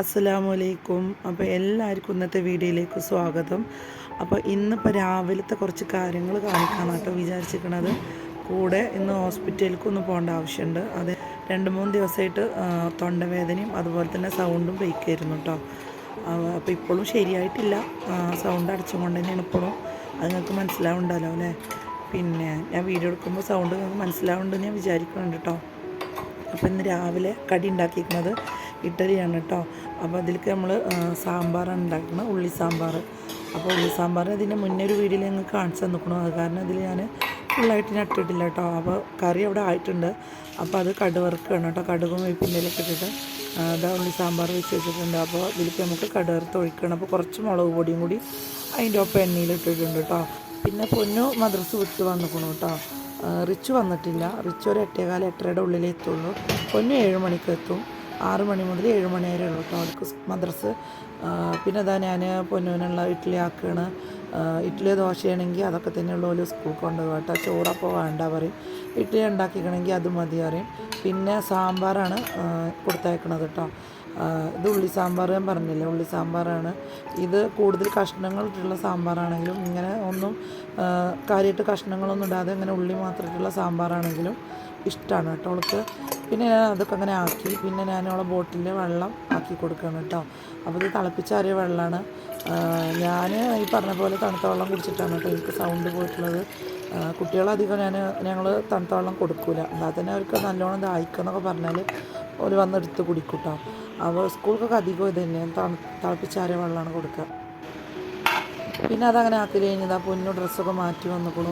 അസ്സലാമു അലൈക്കും അപ്പോൾ എല്ലാവർക്കും ഇന്നത്തെ വീഡിയോയിലേക്ക് സ്വാഗതം. അപ്പോൾ ഇന്നിപ്പോൾ രാവിലത്തെ കുറച്ച് കാര്യങ്ങൾ കാണിക്കാനാണ് കേട്ടോ വിചാരിച്ചിരിക്കണത്. കൂടെ ഇന്ന് ഹോസ്പിറ്റലിലേക്ക് ഒന്ന് പോകേണ്ട ആവശ്യമുണ്ട്. അത് രണ്ട് മൂന്ന് ദിവസമായിട്ട് തൊണ്ടവേദനയും അതുപോലെ തന്നെ സൗണ്ടും പെയ്ക്കായിരുന്നു കേട്ടോ അപ്പോൾ ഇപ്പോഴും ശരിയായിട്ടില്ല. സൗണ്ട് അടച്ചുകൊണ്ട് തന്നെയാണ് ഇപ്പോഴും. അത് നിങ്ങൾക്ക് മനസ്സിലാവുണ്ടല്ലോ അല്ലേ? പിന്നെ ഞാൻ വീഡിയോ എടുക്കുമ്പോൾ സൗണ്ട് നിങ്ങൾക്ക് മനസ്സിലാവുന്നുണ്ടെന്ന് ഞാൻ വിചാരിക്കുന്നുണ്ട് കേട്ടോ അപ്പോൾ ഇന്ന് രാവിലെ കടി ഉണ്ടാക്കിയിരിക്കുന്നത് ഇഡ്ഡലിയാണ് കേട്ടോ അപ്പോൾ അതിലേക്ക് നമ്മൾ സാമ്പാറാണ് ഉണ്ടാക്കുന്നത് ഉള്ളി സാമ്പാർ അപ്പോൾ ഉള്ളി സാമ്പാർ അതിന്റെ മുന്നേ ഒരു വീഡിയോയിൽ ഞങ്ങൾ കാണിച്ചു തന്നിക്കണു അത് കാരണം അതിൽ ഞാൻ ഫുള്ളായിട്ട് നട്ടിട്ടില്ല കേട്ടോ അപ്പോൾ കറി അവിടെ ആയിട്ടുണ്ട്. അപ്പോൾ അത് കടുവറുക്കാണ് കേട്ടോ കടുകും വേപ്പിന്റെലൊക്കെ ഇട്ടിട്ട് അതാ ഉള്ളി സാമ്പാർ വെച്ച് വെച്ചിട്ടുണ്ട്. അപ്പോൾ ഇതിലേക്ക് നമുക്ക് കടുവറുത്ത് ഒഴിക്കണം. അപ്പോൾ കുറച്ച് മുളക് പൊടിയും കൂടി അതിന്റെ ഒപ്പം എണ്ണയിൽ ഇട്ടിട്ടുണ്ട് കേട്ടോ പിന്നെ പൊന്നു മദ്രസ് വിട്ട് വന്നിക്കണം കേട്ടോ റിച്ച് വന്നിട്ടില്ല. റിച്ച് ഒരു എട്ടേകാല എട്ടരയുടെ ഉള്ളിലേ എത്തുള്ളൂ. പൊന്നു ഏഴ് മണിക്ക് എത്തും. ആറ് മണി മുതൽ ഏഴ് മണി വരെ ഉള്ളൂ കേട്ടോ അവർക്ക് മദ്രസ്. പിന്നെ അതാ ഞാൻ പൊന്നുവിനുള്ള ഇഡ്ഡലി ആക്കുകയാണ് ഇഡ്ഡലി ദോശയാണെങ്കിൽ അതൊക്കെ തന്നെയുള്ള ഒരു സ്കൂൾ കൊണ്ടുപോകാം കേട്ടോ. ചോറപ്പോൾ വേണ്ട പറയും. ഇഡ്ഡലി ഉണ്ടാക്കിക്കണമെങ്കിൽ അത് മതി പറയും. പിന്നെ സാമ്പാറാണ് കൊടുത്തയക്കണത് കേട്ടോ. ഇത് ഉള്ളി സാമ്പാർ ഞാൻ പറഞ്ഞില്ലേ ഉള്ളി സാമ്പാറാണ്. ഇത് കൂടുതൽ കഷ്ണങ്ങൾ ഇട്ടുള്ള സാമ്പാറാണെങ്കിലും ഇങ്ങനെ ഒന്നും കാര്യമായിട്ട് കഷ്ണങ്ങളൊന്നും ഇടാതെ ഇങ്ങനെ ഉള്ളി മാത്രമായിട്ടുള്ള സാമ്പാറാണെങ്കിലും ഇഷ്ടമാണ് കേട്ടോ അവൾക്ക്. പിന്നെ ഞാൻ അതൊക്കെ അങ്ങനെ ആക്കി. പിന്നെ ഞാൻ അവളെ ബോട്ടിൽ വെള്ളം ആക്കി കൊടുക്കുകയാണ് കേട്ടോ. അപ്പോൾ ഇത് തിളപ്പിച്ചാറിയ വെള്ളമാണ്. ഞാൻ ഈ പറഞ്ഞ പോലെ തണുത്ത വെള്ളം കുടിച്ചിട്ടാണ് കേട്ടോ എനിക്ക് സൗണ്ട് പോയിട്ടുള്ളത്. കുട്ടികളധികം ഞാൻ ഞങ്ങൾ തണുത്ത വെള്ളം കൊടുക്കില്ല എന്നാൽ തന്നെ അവർക്ക് നല്ലോണം ദാഹിക്കുന്നൊക്കെ പറഞ്ഞാൽ അവർ വന്നെടുത്ത് കുടിക്കും കേട്ടോ. അപ്പോൾ സ്കൂൾക്കൊക്കെ അധികം ഇത് തന്നെ തണു തിളപ്പിച്ചാറിയ വെള്ളമാണ് കൊടുക്കുക. പിന്നെ അതങ്ങനെ ആക്കി കഴിഞ്ഞത്. ആ പൊന്നു ഡ്രസ്സൊക്കെ മാറ്റി വന്നപ്പോൾ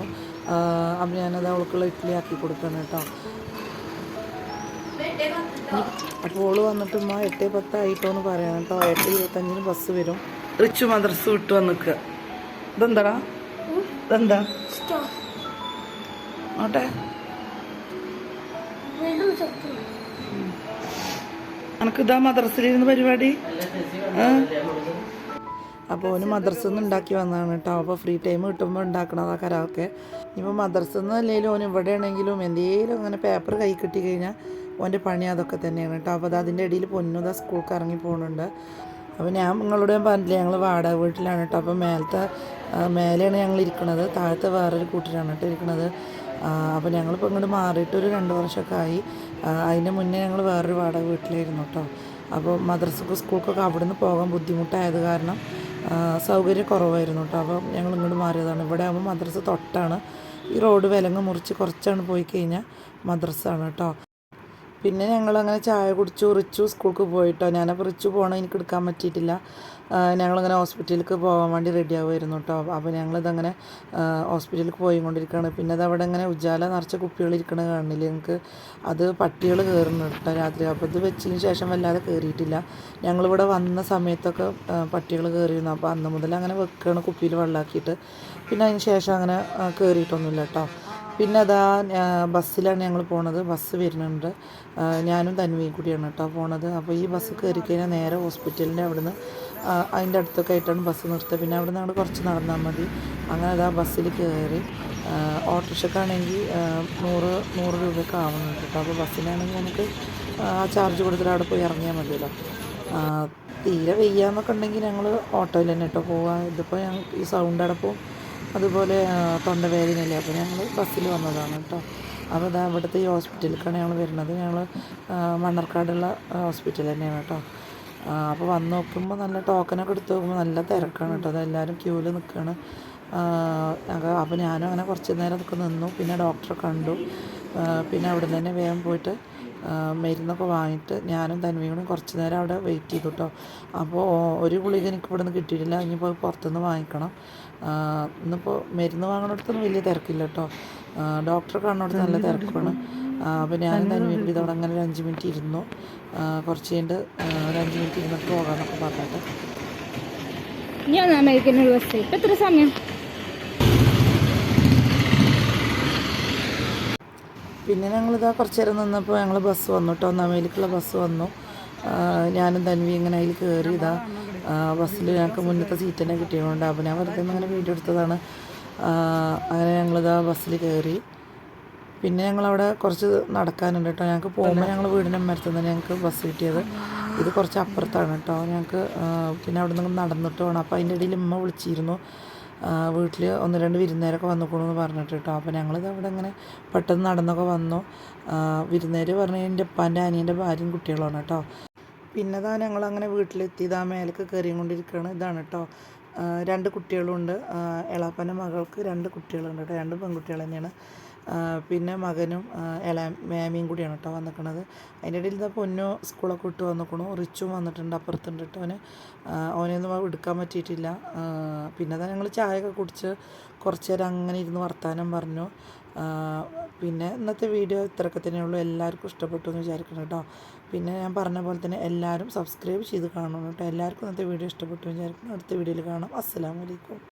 അപ്പം ഞാനത് അവൾക്കുള്ള ഇഡ്ഡലി ആക്കി കൊടുക്കണം കേട്ടോ. അപ്പോൾ ഓൾ വന്നിട്ട് ഉമ്മ എട്ട് പത്തായിട്ടോ എന്ന് പറയാം കേട്ടോ. എട്ട് ഇരുപത്തഞ്ചിന് ബസ് വരും. റിച്ച് മദ്രസ് വിട്ട് വന്നിക്കുക ഇതെന്താടാ? ഇതെന്താ? ആട്ടെ. എനക്ക് ഇതാ മദ്രസയിലിരുന്ന് പരിപാടി? ആ അപ്പോൾ അവന് മദ്രസയിൽ നിന്ന് ഉണ്ടാക്കി വന്നതാണ് കേട്ടോ അപ്പോൾ ഫ്രീ ടൈം കിട്ടുമ്പോൾ ഉണ്ടാക്കണതാ കരാവൊക്കെ. ഇനിയിപ്പോൾ മദ്രസയിൽ നിന്ന് അല്ലെങ്കിലും ഓൻ ഇവിടെ ആണെങ്കിലും എന്തെങ്കിലും അങ്ങനെ പേപ്പർ കൈ കിട്ടി കഴിഞ്ഞാൽ ഓന്റെ പണി അതൊക്കെ തന്നെയാണ് കേട്ടോ അപ്പോൾ അത് അതിന്റെ ഇടയിൽ പൊന്നുത സ്കൂൾക്ക് ഇറങ്ങി പോകുന്നുണ്ട് അപ്പോൾ ഞാൻ നിങ്ങളോട് ഞാൻ പറഞ്ഞില്ല ഞങ്ങൾ വാടക വീട്ടിലാണ് കേട്ടോ അപ്പോൾ മേലത്തെ മേലെയാണ് ഞങ്ങൾ ഇരിക്കുന്നത് താഴത്തെ വേറൊരു കൂട്ടിലാണ് കേട്ടോ ഇരിക്കുന്നത് അപ്പോൾ ഞങ്ങളിപ്പോൾ ഇങ്ങോട്ട് മാറിയിട്ട് ഒരു രണ്ട് വർഷമൊക്കെ ആയി. അതിന്റെ മുന്നേ ഞങ്ങൾ വേറൊരു വാടക വീട്ടിലായിരുന്നു കേട്ടോ അപ്പോൾ മദ്രസക്ക് സ്കൂൾക്കൊക്കെ അവിടുന്ന് പോകാൻ ബുദ്ധിമുട്ടായത് കാരണം സൗകര്യക്കുറവായിരുന്നു സൗകര്യം കുറവായിരുന്നു കേട്ടോ. അപ്പോൾ ഞങ്ങൾ ഇങ്ങോട്ട് മാറിയതാണ്. ഇവിടെ ആകുമ്പോൾ മദ്രസ തൊട്ടാണ്. ഈ റോഡ് വിലങ്ങ് മുറിച്ച് കുറച്ചാണ് പോയി കഴിഞ്ഞാൽ മദ്രസയാണ് കേട്ടോ. പിന്നെ ഞങ്ങൾ അങ്ങനെ ചായ കുടിച്ചു റിച്ചു സ്കൂൾക്ക് പോയിട്ടോ. ഞാനപ്പോൾ റിച്ചു പോകണം എനിക്ക് എടുക്കാൻ പറ്റിയിട്ടില്ല. ഞങ്ങളങ്ങനെ ഞങ്ങളിങ്ങനെ ഹോസ്പിറ്റലിലേക്ക് പോകാൻ വേണ്ടി റെഡി ആവുമായിരുന്നു കേട്ടോ അപ്പോൾ ഞങ്ങളിതങ്ങനെ ഹോസ്പിറ്റലിൽ പോയി പോയിക്കൊണ്ടിരിക്കുകയാണ്. പിന്നെ അവിടെ ഇങ്ങനെ ഉജ്ജാല നിറച്ച കുപ്പികൾ ഇരിക്കണ കാണില്ല ഞങ്ങൾക്ക് അത് പട്ടികൾ കയറുന്നു കേട്ടോ രാത്രി. അപ്പോൾ ഇത് വെച്ചതിന് ശേഷം വല്ലാതെ കയറിയിട്ടില്ല. ഞങ്ങളിവിടെ വന്ന സമയത്തൊക്കെ പട്ടികൾ കയറിയിരുന്നു. അപ്പോൾ അന്ന് മുതൽ അങ്ങനെ വെക്കുകയാണ് കുപ്പിയിൽ വെള്ളമാക്കിയിട്ട്. പിന്നെ അതിന് ശേഷം അങ്ങനെ കയറിയിട്ടൊന്നുമില്ല കേട്ടോ പിന്നെ അതാ ബസ്സിലാണ് ഞങ്ങൾ പോണത്. ബസ് വരുന്നുണ്ട്. ഞാനും തന്മയും കൂടിയാണ് കേട്ടോ പോണത്. അപ്പോൾ ഈ ബസ് കയറി കഴിഞ്ഞാൽ നേരെ ഹോസ്പിറ്റലിന്റെ അവിടുന്ന് അതിന്റെ അടുത്തൊക്കെ ആയിട്ടാണ് ബസ് നിർത്തുക പിന്നെ അവിടെ നിന്ന് കുറച്ച് നടന്നാൽ മതി. അങ്ങനെ അതാ ബസ്സിൽ കയറി ഓട്ടോറിക്ഷക്കാണെങ്കിൽ നൂറ് നൂറ് രൂപയൊക്കെ ആവുന്നുണ്ട് കേട്ടോ. അപ്പോൾ ബസ്സിനാണെങ്കിൽ നമുക്ക് ആ ചാർജ് കൊടുത്തിട്ട് അവിടെ പോയി ഇറങ്ങിയാൽ മതിയല്ലോ. തീരെ വെയ്യാന്നൊക്കെ ഉണ്ടെങ്കിൽ ഞങ്ങൾ ഓട്ടോയിൽ തന്നെ കേട്ടോ പോവുക ഇതിപ്പോൾ ഞങ്ങൾ ഈ സൗണ്ട് അടപ്പും അതുപോലെ തൊണ്ടവേദനയല്ലേ? അപ്പോൾ ഞങ്ങൾ ബസ്സിൽ വന്നതാണ് കേട്ടോ അപ്പോൾ ഇതാ ഇവിടുത്തെ ഈ ഹോസ്പിറ്റലിലേക്കാണ് ഞങ്ങൾ വരുന്നത്. ഞങ്ങൾ മണ്ണർക്കാടുള്ള ഹോസ്പിറ്റൽ തന്നെയാണ് കേട്ടോ അപ്പോൾ വന്ന് നോക്കുമ്പോൾ നല്ല ടോക്കനൊക്കെ എടുത്ത് നോക്കുമ്പോൾ നല്ല തിരക്കാണ് കേട്ടോ അതെല്ലാവരും ക്യൂവിൽ നിൽക്കുകയാണ് അപ്പോൾ ഞാനും അങ്ങനെ കുറച്ച് നേരം ഒക്കെ നിന്നു. പിന്നെ ഡോക്ടറെ കണ്ടു. പിന്നെ അവിടെ നിന്ന് തന്നെ വേഗം പോയിട്ട് മരുന്നൊക്കെ വാങ്ങിയിട്ട് ഞാനും തന്മയും കുറച്ച് നേരം അവിടെ വെയിറ്റ് ചെയ്തു കേട്ടോ അപ്പോൾ ഒരു ഗുളിക എനിക്ക് ഇവിടെ നിന്ന് കിട്ടിയിട്ടില്ല ഇനിയിപ്പോൾ പുറത്തുനിന്ന് വാങ്ങിക്കണം. ഇന്നിപ്പോൾ മരുന്ന് വാങ്ങണടത്തൊന്നും വലിയ തിരക്കില്ല കേട്ടോ ഡോക്ടറെ കാണുന്നിടത്ത് നല്ല തിരക്കാണ്. അപ്പോൾ ഞാൻ തന്മയും കൂടി ഇതവിടെ അങ്ങനെ ഒരു അഞ്ച് മിനിറ്റ് ഇരുന്നു. കുറച്ച് കഴിഞ്ഞിട്ട് ഒരു അഞ്ച് മിനിറ്റ് ഇരുന്നിട്ട് പോകാമെന്നൊക്കെ പറഞ്ഞിട്ട്. ഞാൻ അമേരിക്കൻ യൂണിവേഴ്സിറ്റി ഇപ്പം എത്ര സമയം? പിന്നെ ഞങ്ങളിതാ കുറച്ച് നേരം നിന്നപ്പോൾ ഞങ്ങൾ ബസ് വന്നു കേട്ടോ ഒന്നാമയിലേക്കുള്ള ബസ് വന്നു. ഞാനും തൻവി ഇങ്ങനെ അതിൽ കയറി ഇതാ ബസ്സിൽ ഞങ്ങൾക്ക് മുന്നത്തെ സീറ്റ് തന്നെ കിട്ടിയതുകൊണ്ട് അപ്പോൾ ഞാൻ വെറുതെ അങ്ങനെ വീഡിയോ എടുത്തതാണ്. അങ്ങനെ ഞങ്ങളിതാ ബസ്സിൽ കയറി പിന്നെ ഞങ്ങളവിടെ കുറച്ച് നടക്കാനുണ്ട് കേട്ടോ ഞങ്ങൾക്ക് പോകുമ്പോൾ ഞങ്ങൾ വീടിന്റെ മരത്തിൽ തന്നെ ഞങ്ങൾക്ക് ബസ് കിട്ടിയത്. ഇത് കുറച്ച് അപ്പുറത്താണ് കേട്ടോ ഞങ്ങൾക്ക് പിന്നെ അവിടെ നിന്ന് നടന്നിട്ട് വേണം അപ്പോൾ അതിന്റെ ഇടയിൽ ഉമ്മ വിളിച്ചിരുന്നു. വീട്ടിൽ ഒന്ന് രണ്ട് വിരുന്നേരൊക്കെ വന്നുകൂടെന്ന് പറഞ്ഞിട്ട് കേട്ടോ അപ്പോൾ ഞങ്ങളിത് അവിടെ ഇങ്ങനെ പെട്ടെന്ന് നടന്നൊക്കെ വന്നു. വിരുന്നേര് പറഞ്ഞ് എന്റെ ഉപ്പാന്റെ അനിയന്റെ ഭാര്യയും കുട്ടികളാണ് കേട്ടോ പിന്നെ താ ഞങ്ങൾ അങ്ങനെ വീട്ടിലെത്തി. ഇതാ മേലേക്ക് കയറിയും കൊണ്ടിരിക്കുകയാണ് ഇതാണ് കേട്ടോ രണ്ട് കുട്ടികളുണ്ട്. എളാപ്പന്റെ മകൾക്ക് രണ്ട് കുട്ടികളുണ്ട് കേട്ടോ രണ്ട് പെൺകുട്ടികൾ തന്നെയാണ്. പിന്നെ മകനും ആ, ഇള മേമയും കൂടിയാണ് കേട്ടോ വന്നിക്കണത്. അതിന്റെ ഇടയിൽ ഇതാ പൊന്നോ സ്കൂളൊക്കെ വിട്ട് വന്നിക്കണു. റിച്ചും വന്നിട്ടുണ്ട് അപ്പുറത്തുണ്ട് കേട്ടോ അവന്. അവനെയൊന്നും എടുക്കാൻ പറ്റിയിട്ടില്ല. പിന്നെ അതാ ഞങ്ങൾ ചായയൊക്കെ കുടിച്ച് കുറച്ച് നേരം അങ്ങനെ ഇരുന്ന് വർത്താനം പറഞ്ഞു. പിന്നെ ഇന്നത്തെ വീഡിയോ ഇത്രയൊക്കെ തന്നെയുള്ളൂ എല്ലാവർക്കും ഇഷ്ടപ്പെട്ടു എന്ന് വിചാരിക്കണം കേട്ടോ പിന്നെ ഞാൻ പറഞ്ഞ പോലെ തന്നെ എല്ലാവരും സബ്സ്ക്രൈബ് ചെയ്ത് കാണണം കേട്ടോ എല്ലാവർക്കും ഇന്നത്തെ വീഡിയോ ഇഷ്ടപ്പെട്ടു വിചാരിക്കണം അടുത്ത വീഡിയോയിൽ കാണാം. അസ്സലാമലൈക്കും